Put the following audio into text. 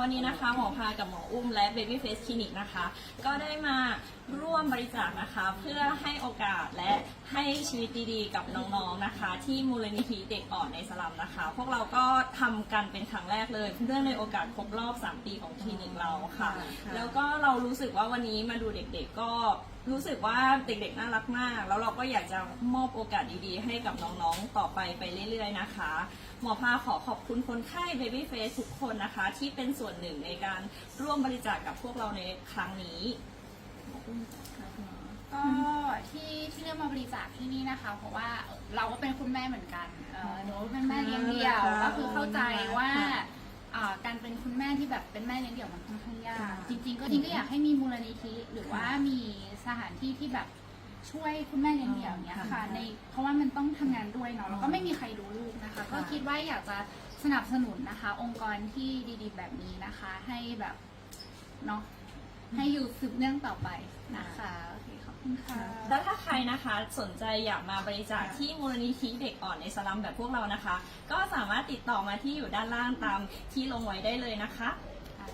วันนี้นะคะหมอพากับหมออุ้มและ Baby Face Clinic นะคะ ก็ได้มาร่วมบริจาคนะคะ เพื่อให้โอกาสและ ให้ชีวิตดีๆ กับน้องๆนะคะ ที่มูลนิธิเด็กอ่อนในสลัมนะคะ พวกเราก็ทำกันเป็นครั้งแรกเลย เนื่องในโอกาสครบรอบ 3 ปีของคลินิกเราค่ะ ค่ะ แล้วก็เรารู้สึกว่าวันนี้มาดูเด็กๆก็รู้สึกว่าเด็กๆน่ารักมาก แล้วเราก็อยากจะมอบโอกาสดีๆ ให้กับน้องๆต่อไปไปเรื่อยๆนะคะ หมอพาขอขอบคุณคนไข้ Baby Face ทุกคนนะคะ ที่เป็นส่วนหนึ่งในการร่วมบริจาคกับพวกเราในครั้งนี้ก็ที่ที่เลือก มาบริจาคที่นี่นะคะ เพราะว่าเราก็เป็นคุณแม่เหมือนกันเอ่อหนูเป็นแม่เลี้ยงเดี่ยวค่ะก็คือเข้าใจว่าค่ะอ่าการเป็นคุณแม่ที่แบบเป็นแม่เลี้ยงเดี่ยวมันค่อนข้างยากค่ะจริง ๆ ก็จริงก็อยากให้มีมูลนิธิหรือว่ามีสถานที่ที่แบบช่วยคุณแม่เลี้ยงเดี่ยวเนี้ยค่ะค่ะในเพราะว่ามันต้องทำงานด้วยเนาะแล้วก็ไม่มีใครรู้ลูกนะคะ ก็คิดว่าอยากจะสนับสนุนนะคะ องค์กรที่ดีๆ แบบนี้นะคะ ให้แบบเนาะ ให้อยู่สืบเนื่องต่อไปนะคะโอเคขอบคุณค่ะ แล้วถ้าใครนะคะสนใจอยากมาบริจาคที่มูลนิธิเด็กอ่อนในสลัมแบบพวกเรานะคะ ก็สามารถติดต่อมาที่อยู่ด้านล่างตามที่ลงไว้ได้เลยนะคะค่ะ